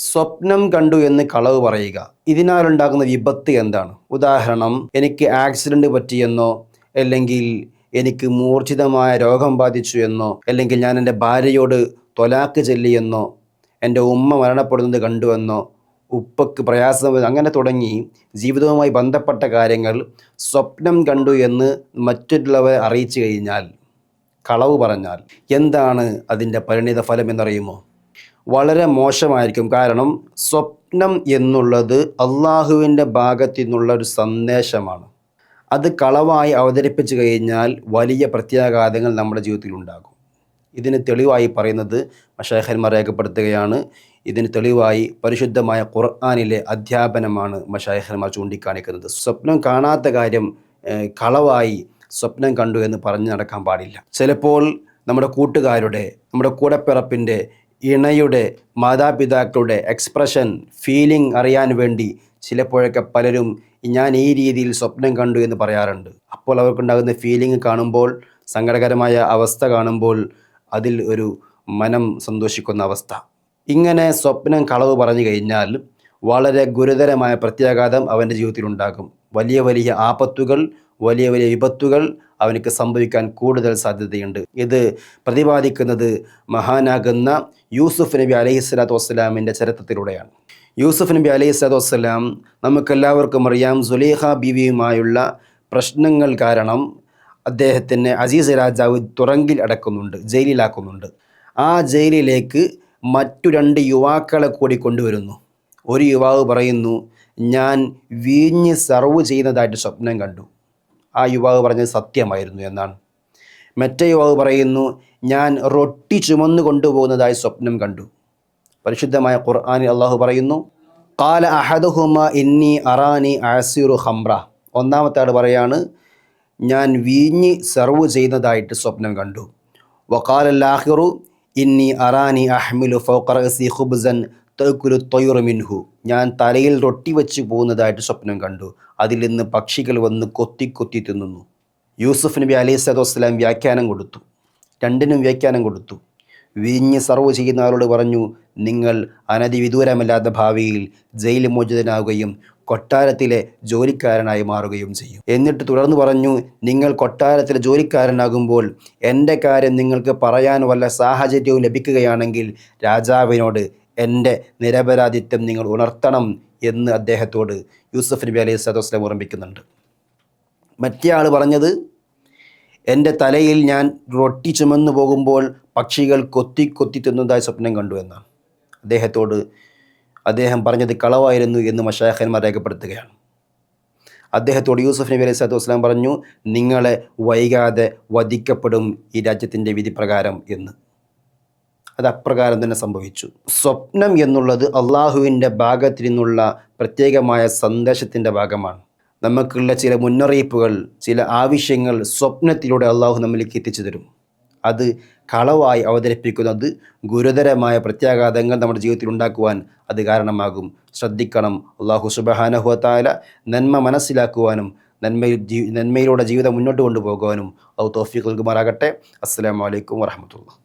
സ്വപ്നം കണ്ടു എന്ന് കളവ് പറയുക. ഇതിനാലുണ്ടാകുന്ന വിപത്ത് എന്താണ്? ഉദാഹരണം എനിക്ക് ആക്സിഡന്റ് പറ്റിയെന്നോ അല്ലെങ്കിൽ എനിക്ക് മൂർച്ഛിതമായ രോഗം ബാധിച്ചു എന്നോ അല്ലെങ്കിൽ ഞാൻ എന്റെ ഭാര്യയോട് തൊലാക്ക് ചെല്ലിയെന്നോ എന്റെ ഉമ്മ മരണപ്പെടുന്നത് കണ്ടുവെന്നോ ഉപ്പക്ക് പ്രയാസം അങ്ങനെ തുടങ്ങി ജീവിതവുമായി ബന്ധപ്പെട്ട കാര്യങ്ങൾ സ്വപ്നം കണ്ടു എന്ന് മറ്റുള്ളവരെ അറിയിച്ചു കഴിഞ്ഞാൽ കളവ് പറഞ്ഞാൽ എന്താണ് അതിന്റെ പരിണിത ഫലം എന്നറിയുമോ? വളരെ മോശമായിരിക്കും. കാരണം സ്വപ്നം എന്നുള്ളത് അള്ളാഹുവിന്റെ ഭാഗത്തു നിന്നുള്ള ഒരു സന്ദേശമാണ്. അത് കളവായി അവതരിപ്പിച്ചു കഴിഞ്ഞാൽ വലിയ പ്രത്യാഘാതങ്ങൾ നമ്മുടെ ജീവിതത്തിൽ ഉണ്ടാകും. ഇതിന് തെളിവായി പറയുന്നത് മഷാഹന്മാർ രേഖപ്പെടുത്തുകയാണ്. ഇതിന് തെളിവായി പരിശുദ്ധമായ ഖുർആാനിലെ അധ്യാപനമാണ് മഷാഹന്മാർ ചൂണ്ടിക്കാണിക്കുന്നത്. സ്വപ്നം കാണാത്ത കാര്യം കളവായി സ്വപ്നം കണ്ടു എന്ന് പറഞ്ഞു നടക്കാൻ പാടില്ല. ചിലപ്പോൾ നമ്മുടെ കൂട്ടുകാരുടെ നമ്മുടെ കൂടപ്പിറപ്പിന്റെ ഇണയുടെ മാതാപിതാക്കളുടെ എക്സ്പ്രഷൻ ഫീലിംഗ് അറിയാൻ വേണ്ടി ചിലപ്പോഴൊക്കെ പലരും ഞാൻ ഈ രീതിയിൽ സ്വപ്നം കണ്ടു എന്ന് പറയാറുണ്ട്. അപ്പോൾ അവർക്കുണ്ടാകുന്ന ഫീലിംഗ് കാണുമ്പോൾ സങ്കടകരമായ അവസ്ഥ കാണുമ്പോൾ അതിൽ ഒരു മനം സന്തോഷിക്കുന്ന അവസ്ഥ. ഇങ്ങനെ സ്വപ്നം കളവ് പറഞ്ഞു കഴിഞ്ഞാൽ വളരെ ഗുരുതരമായ പ്രത്യാഘാതം അവന്റെ ജീവിതത്തിലുണ്ടാകും വലിയ വലിയ ആപത്തുകൾ വലിയ വലിയ വിപത്തുകൾ അവനക്ക് സംഭവിക്കാൻ കൂടുതൽ സാധ്യതയുണ്ട്. ഇത് പ്രതിപാദിക്കുന്നത് മഹാനാകുന്ന യൂസുഫ് നബി അലൈഹി സ്വലാത്തു വസ്സലാമിന്റെ ചരിത്രത്തിലൂടെയാണ്. യൂസുഫ് നബി അലൈഹി സ്വലാത്തു വസ്സലാം നമുക്കെല്ലാവർക്കും അറിയാം സുലേഹ ബീവിയുമായുള്ള പ്രശ്നങ്ങൾ കാരണം അദ്ദേഹത്തിന് അസീസ് രാജാവ് തുറങ്കിൽ അടക്കുന്നുണ്ട് ജയിലിലാക്കുന്നുണ്ട്. ആ ജയിലിലേക്ക് മറ്റു രണ്ട് യുവാക്കളെ കൂടി കൊണ്ടുവരുന്നു. ഒരു യുവാവ് പറയുന്നു ഞാൻ വീഞ്ഞ് സർവ് ചെയ്യുന്നതായിട്ട് സ്വപ്നം കണ്ടു. ആ യുവാവ് പറഞ്ഞത് സത്യമായിരുന്നു എന്നാണ്. മറ്റേ യുവാവ് പറയുന്നു ഞാൻ റൊട്ടി ചുമന്നു കൊണ്ടുപോകുന്നതായി സ്വപ്നം കണ്ടു. പരിശുദ്ധമായ ഖുർആാനിൽ അള്ളാഹു പറയുന്നു കാല അഹദുഹുമ ഇന്നി അറാനി ആസിറു ഹംറ ഒന്നാമത്തെ ആൾ പറയാണ് ഞാൻ വീഞ്ഞ് സെർവ് ചെയ്യുന്നതായിട്ട് സ്വപ്നം കണ്ടു. വക്കാല ലാഹിറു ഇന്നി അറാനി അഹ്മിലു ഫൗഖറസി ഖുബ്സൻ തക്കുലു തൊയുറമിൻഹു ഞാൻ തലയിൽ റൊട്ടി വെച്ച് പോകുന്നതായിട്ട് സ്വപ്നം കണ്ടു. അതിൽ നിന്ന് പക്ഷികൾ വന്ന് കൊത്തി കൊത്തി തിന്നുന്നു. യൂസുഫ് നബി അലൈഹി സ്വലാത്തു വസ്സലാം വ്യാഖ്യാനം കൊടുത്തു. രണ്ടിനും വ്യാഖ്യാനം കൊടുത്തു. വിരിഞ്ഞ് സർവ് ചെയ്യുന്ന ആളോട് പറഞ്ഞു നിങ്ങൾ അനധിവിദൂരമല്ലാത്ത ഭാവിയിൽ ജയിൽ മോചിതനാവുകയും കൊട്ടാരത്തിലെ ജോലിക്കാരനായി മാറുകയും ചെയ്യും. എന്നിട്ട് തുടർന്ന് പറഞ്ഞു നിങ്ങൾ കൊട്ടാരത്തിലെ ജോലിക്കാരനാകുമ്പോൾ എന്റെ കാര്യം നിങ്ങൾക്ക് പറയാൻ വല്ല സാഹചര്യവും ലഭിക്കുകയാണെങ്കിൽ രാജാവിനോട് എന്റെ നിരപരാധിത്വം നിങ്ങൾ ഉണർത്തണം എന്ന് അദ്ദേഹത്തോട് യൂസഫ് നബി അലൈഹി സ്വലാത്തു വസ്ലാം ഓർമ്മിക്കുന്നുണ്ട് മറ്റേ ആൾ പറഞ്ഞത് എന്റെ തലയിൽ ഞാൻ റൊട്ടി ചുമന്നു പോകുമ്പോൾ പക്ഷികൾ കൊത്തി കൊത്തി തിന്നതായി സ്വപ്നം കണ്ടു എന്നാണ്. അദ്ദേഹത്തോട് അദ്ദേഹം പറഞ്ഞത് കളവായിരുന്നു എന്ന് മഷാഹന്മാർ രേഖപ്പെടുത്തുകയാണ്. അദ്ദേഹത്തോട് യൂസഫ് നബി അലൈഹി സ്വലാത്തു വസ്ലാം പറഞ്ഞു നിങ്ങളെ വൈകാതെ വധിക്കപ്പെടും ഈ രാജ്യത്തിന്റെ വിധി പ്രകാരം എന്ന്. അത് അപ്രകാരം തന്നെ സംഭവിച്ചു. സ്വപ്നം എന്നുള്ളത് അള്ളാഹുവിന്റെ ഭാഗത്തു നിന്നുള്ള പ്രത്യേകമായ സന്ദേശത്തിന്റെ ഭാഗമാണ്. നമുക്കുള്ള ചില മുന്നറിയിപ്പുകൾ ചില ആവശ്യങ്ങൾ സ്വപ്നത്തിലൂടെ അള്ളാഹു നമ്മിലേക്ക് എത്തിച്ചു തരും. അത് കളവായി അവതരിപ്പിക്കുന്നത് ഗുരുതരമായ പ്രത്യാഘാതങ്ങൾ നമ്മുടെ ജീവിതത്തിൽ ഉണ്ടാക്കുവാൻ അത് കാരണമാകും. ശ്രദ്ധിക്കണം അള്ളാഹു സുബഹാനഹുവത്തായ നന്മ മനസ്സിലാക്കുവാനും നന്മയിൽ ജീ നന്മയിലൂടെ ജീവിതം മുന്നോട്ട് കൊണ്ടുപോകുവാനും അത് തോഫിക്ക് നൽകുമാറാകട്ടെ. അസ്സാം വലൈക്കും വാഹമത്തുള്ള